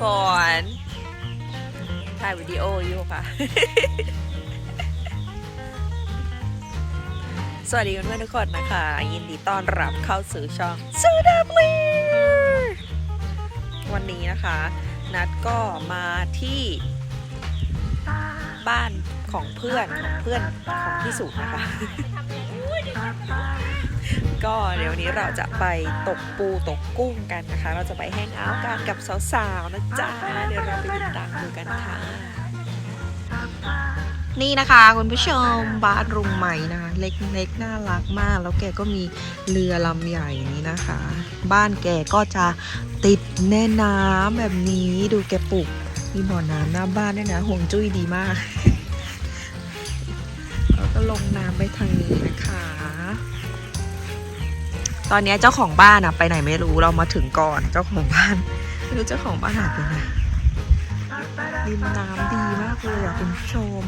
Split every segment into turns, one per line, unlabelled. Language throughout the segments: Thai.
ฝนถ่ายวิดีโออยู่ค่ะ สวัสดีเพื่อนๆทุกคนนะคะ ยินดีต้อนรับเข้าสู่ช่องซูดาบลีวันนี้นะคะ นัดก็มาที่บ้านของเพื่อนของเพื่อนของพี่สุนะคะ ก็เดี๋ยววันนี้เราจะไปตกปูตกกุ้งกันนะคะ เราจะไปแฮงเอาท์กันกับสาวๆนะจ๊ะเดี๋ยวเราไปติดตามดูกันค่ะ
นี่นะคะคุณผู้ชมบ้านรุงใหม่นะคะเล็กๆน่ารักมาก แล้วแกก็มีเรือลำใหญ่นี้นะคะ บ้านแกก็จะติดแน่น้ำแบบนี้ดูแกปลูกมีบ่อน้ำหน้าบ้านด้วยนะห่วงจุ้ยดีมาก แล้วก็ลงน้ำไปทางนี้นะคะ ตอนนี้เจ้าของบ้านอะไปไหนไม่รู้เรามาถึงก่อนเจ้าของบ้านไม่รู้เจ้าของบ้านหายไปไหนริมน้ำดีมากเลยอะคุณผู้ชม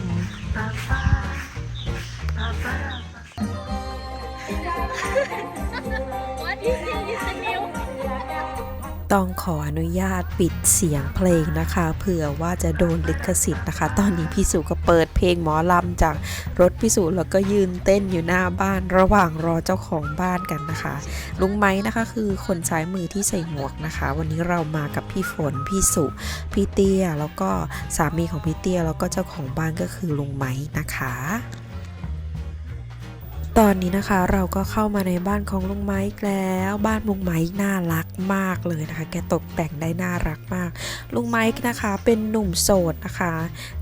ต้องขออนุญาตปิดเสียงเพลงนะคะเผื่อว่าจะโดนลิขสิทธิ์นะคะ ตอนนี้พี่สุก็เปิดเพลงหมอลำจากรถพี่สุแล้วก็ยืนเต้นอยู่หน้าบ้านระหว่างรอเจ้าของบ้านกันนะคะ ลุงไม้นะคะคือคนซ้ายมือที่ใส่หมวกนะคะ วันนี้เรามากับพี่ฝนพี่สุพี่เตี้ยแล้วก็สามีของพี่เตี้ยแล้วก็เจ้าของบ้านก็คือลุงไม้นะคะ ตอนนี้นะคะเราก็เข้ามาในบ้านของลุงไม้แล้ว บ้านลุงไม้น่ารักมากเลยนะคะ แกตกแต่งได้น่ารักมาก ลุงไม้นะคะ เป็นหนุ่มโสดนะคะ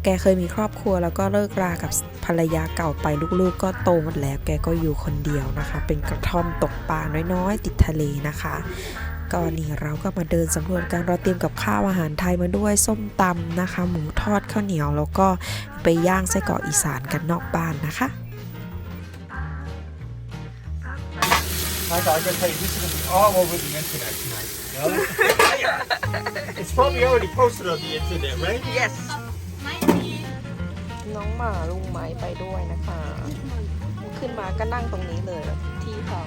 แกเคยมีครอบครัวแล้วก็เลิกรากับภรรยาเก่าไปลูกๆ ก็โตหมดแล้ว แกก็อยู่คนเดียวนะคะ เป็นกระท่อมตกปลาน้อยๆ ติดทะเลนะคะก็นี่เราก็มาเดินสำรวจกันเราเตรียมกับข้าวอาหารไทยมาด้วยส้มตำนะคะ หมูทอดข้าวเหนียว แล้วก็ไปย่างไส้กรอกอีสานกันนอกบ้านนะคะ
Like I can tell you, this is going to be all over the internet tonight. No? it's probably already posted on the internet, right?
yes น้องหมาลุงไม้ไปด้วยนะคะ ขึ้นมาก็นั่งตรงนี้เลยแบบที่เขา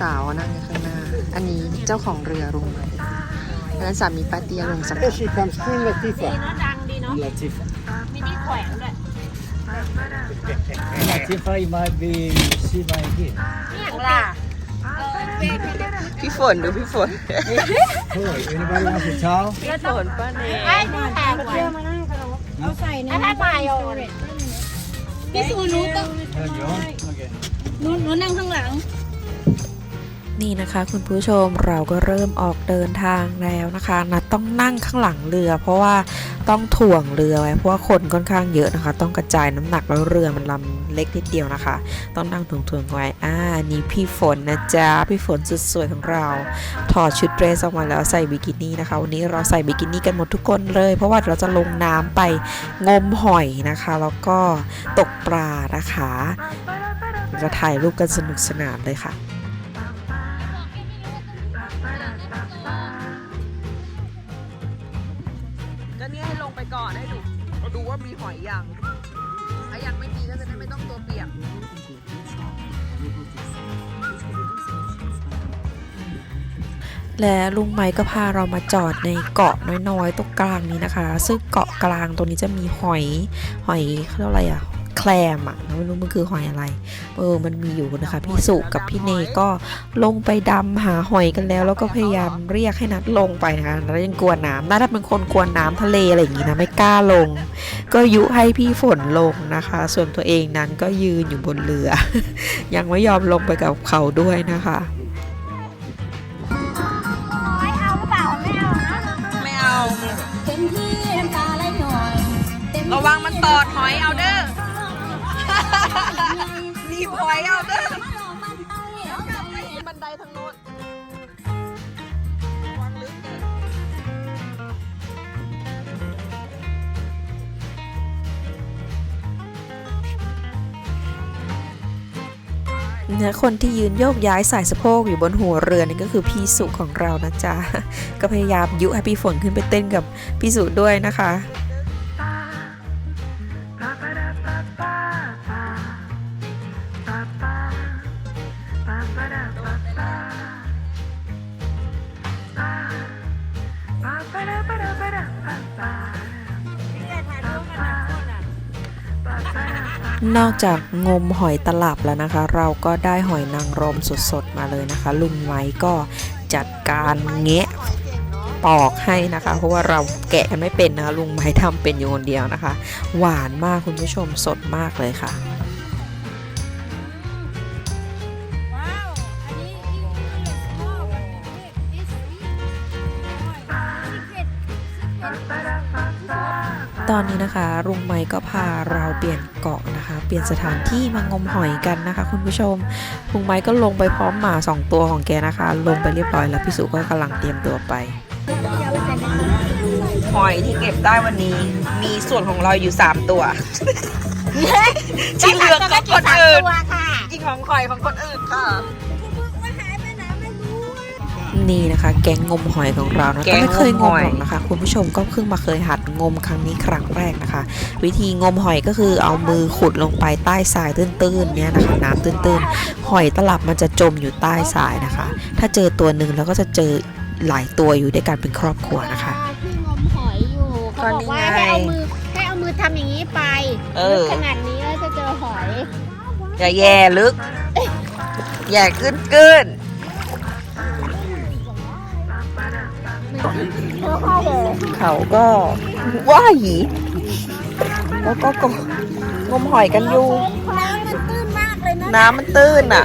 สาวๆนั่งอยู่ข้างหน้า อันนี้เจ้าของเรือรุงใหม่อันนั้นสามีป้าเตียลงสัก
Here she comes, Queen
ดี
Latifah.
ที่แขวนด้วย
Latifah, you might be, she might be.
นี่อย่างล่ะเออเป็น
พี่ฝนดูพี่ฝน
Boy, anybody want a towel?
พี่ฝนป้าเน
ไอ้ดูแพงไว้เอาใส่ในไอ้แพงมาโยพี่สูหนูต้อง
No, you want? Okay.
หนูหนูนั่งข้างหลัง
นี่นะคะ คุณผู้ชมเราก็เริ่มออกเดินทางแล้วนะคะนัดต้องนั่งข้างหลังเรือ เพราะว่าต้องถ่วงเรือไว้เพราะว่าคนค่อนข้างเยอะนะคะ ต้องกระจายน้ำหนักแล้วเรือมันลำเล็กนิดเดียวนะคะ ต้องนั่งถ่วงๆไว้อ่านี่พี่ฝนนะจ๊ะพี่ฝนสุดสวยของเรา ถอดชุดเดรสออกมาแล้วใส่บิกินี่นะคะ วันนี้เราใส่บิกินี่กันหมดทุกคนเลย เพราะว่าเราจะลงน้ำไปงมหอยนะคะ แล้วก็ตกปลานะคะเราจะถ่ายรูปกันสนุกสนานเลยค่ะ ก่อนให้ดูดูว่ามีหอยยังถ้ายังไม่มีก็จะได้ไม่ต้องตัวเปียกและลุงไม้ก็พาเรามาจอดในเกาะน้อยๆตรงกลางนี้นะคะ ซึ่งเกาะกลางตรงนี้จะมีหอย หอยเขาเรียกอะไรอะ แคลมอะไม่รู้มันคือหอยอะไร เออ มันมีอยู่นะคะ พี่สุกับพี่เนก็ลงไปดำหาหอยกันแล้ว แล้วก็พยายามเรียกให้นัดลงไปนะคะแล้วยังกลัวน้ำน่าจะเป็นคนกลัวน้ำทะเลอะไรอย่างงี้นะไม่กล้าลง ก็ยุให้พี่ฝนลงนะคะ ส่วนตัวเองนั้นก็ยืนอยู่บนเรือ ยังไม่ยอมลงไปกับเขาด้วยนะคะ
ไม่เอาหรือเปล่าไม่เอานะ
ไม่เอา
เต็มที่น้ำตาไหลหน่อยเต็ม
ระวังมันตอดหอยเอาเด้อ รีบหอยเอาเด้อบันไดทางโน้นระวังลึกเนี่ยคนที่ยืนโยกย้ายสายสะโพกอยู่บนหัวเรือนี่ก็คือพี่สุของเรานะจ๊ะ ก็พยายามยุให้พี่ฝนขึ้นไปเต้นกับพี่สุด้วยนะคะ นอกจากงมหอยตลับแล้วนะคะ เราก็ได้หอยนางรมสดๆมาเลยนะคะ ลุงไม้ก็จัดการแงะปอกให้นะคะ เพราะว่าเราแกะกันไม่เป็นนะคะลุงไม้ทำเป็นอยู่คนเดียวนะคะ หวานมากคุณผู้ชมสดมากเลยค่ะ ตอนนี้นะคะลุงไม้ก็พาเราเปลี่ยนเกาะนะคะ เปลี่ยนสถานที่มางมหอยกันนะคะ คุณผู้ชมลุงไม้ก็ลงไปพร้อมหมาสองตัวของแกนะคะ ลงไปเรียบร้อยแล้วพี่สุก็กำลังเตรียมตัวไป
หอยที่เก็บได้วันนี้ มีส่วนของเราอยู่ 3 ตัวที่เหลือของคนอื่นอีกของหอยของคนอื่นค่ะ
นี่นะคะ แก๊งงมหอยของเรานะ
แก๊
ก็
ง
ไม่เคยง
ง
ม
มหอย
หรอกนะคะ คุณผู้ชมก็เพิ่งมาเคยหัดงมครั้งนี้ครั้งแรกนะคะ วิธีงมหอยก็คือเอามือขุดลงไปใต้ทรายตื้นๆเนี่ยนะคะน้ำตื้นๆ หอยตลับมันจะจมอยู่ใต้ทรายนะคะ ถ้าเจอตัวหนึ่งแล้วก็จะเจอหลายตัวอยู่ด้วยกันเป็นครอบครัวนะคะ
ที่งมหอยอยู่เขาบอกว่าให้เอามือให้เอามือทำอย่างนี้ไป
เออ
ขนาดนี้แล้วจะเจอหอย
อย่าแย่ลึกอย่าขึ้นเกิน เขาก็ว่ายหยีแล้วก็ก็งมหอยกันอยู่
น้ำมันตื้นมากเลยนะ
น้ำมันตื้นอะ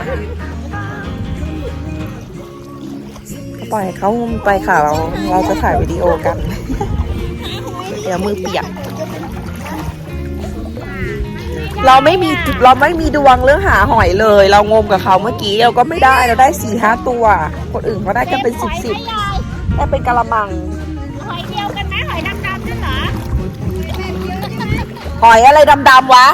ก็ปล่อยให้เขางมไปค่ะเรา เราจะถ่ายวิดีโอกัน เดี๋ยวมือเปียก เราไม่มีเราไม่มีดวงเรื่องหาหอยเลย เรางมกับเขาเมื่อกี้เราก็ไม่ได้เราได้สี่ห้าตัว คนอื่นเขาได้กันเป็นสิบสิบ ได้เป็นกะละมัง
หอยเดียวกันไหมหอยดำๆนั่นเหรอ
หอยอะไรดำๆวะ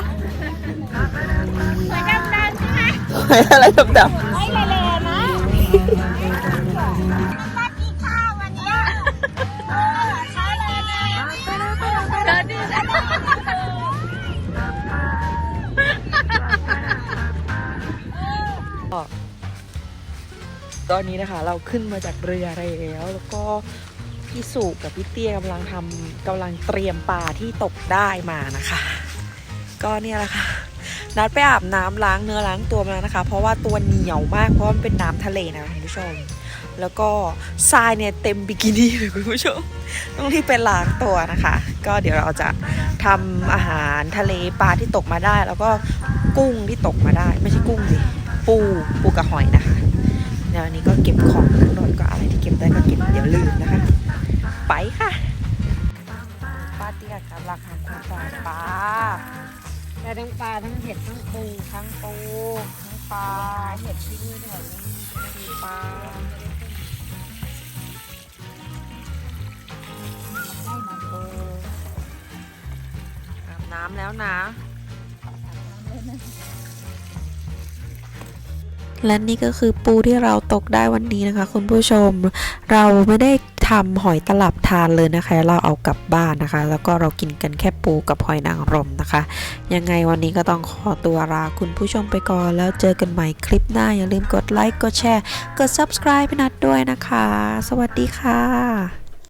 หอยดำๆใช่ไหม
หอยอะไรดำ
หอยแหล่ๆนะมากินข้าววันเนี้ยเออใช่เลยนะเดินดีนะ
ๆ ตอนนี้นะคะ เราขึ้นมาจากเรือแล้ว แล้วก็พี่สุกับพี่เตี้ยกำลังทำกำลังเตรียมปลาที่ตกได้มานะคะ ก็เนี่ยแหละค่ะนัดไปอาบน้ำล้างเนื้อล้างตัวมาแล้วนะคะ เพราะว่าตัวเหนียวมากเพราะว่ามันเป็นน้ำทะเลนะคะคุณผู้ชม แล้วก็ทรายเนี่ยเต็มบิกินี่เลยคุณผู้ชมต้องรีบไปล้างตัวนะคะ ก็เดี๋ยวเราจะทำอาหารทะเลปลาที่ตกมาได้ แล้วก็กุ้งที่ตกมาได้ ไม่ใช่กุ้งสิปูปูกับหอยนะคะ เดี๋ยววันนี้ก็เก็บของขึ้นรถก็อะไรที่เก็บได้ก็เก็บเดี๋ยวลืมนะคะ ไปค่ะป้าเตี้ยกำลังทำความสะอาปลา
แต่ทั้งปลาทั้งเห็ดทั้งปู
ทั้งปูทั้งปลาเห็ดที่นี่แถวนี้ปลาเอออาบน้ำแล้วนะ
และนี่ก็คือปูที่เราตกได้วันนี้นะคะ คุณผู้ชม เราไม่ได้ทำหอยตลับทานเลยนะคะ เราเอากลับบ้านนะคะ แล้วก็เรากินกันแค่ปูกับหอยนางรมนะคะ ยังไงวันนี้ก็ต้องขอตัวลาคุณผู้ชมไปก่อนแล้วเจอกันใหม่คลิปหน้าอย่าลืมกดไลค์กดแชร์กด subscribe ให้นัดด้วยนะคะ สวัสดีค่ะ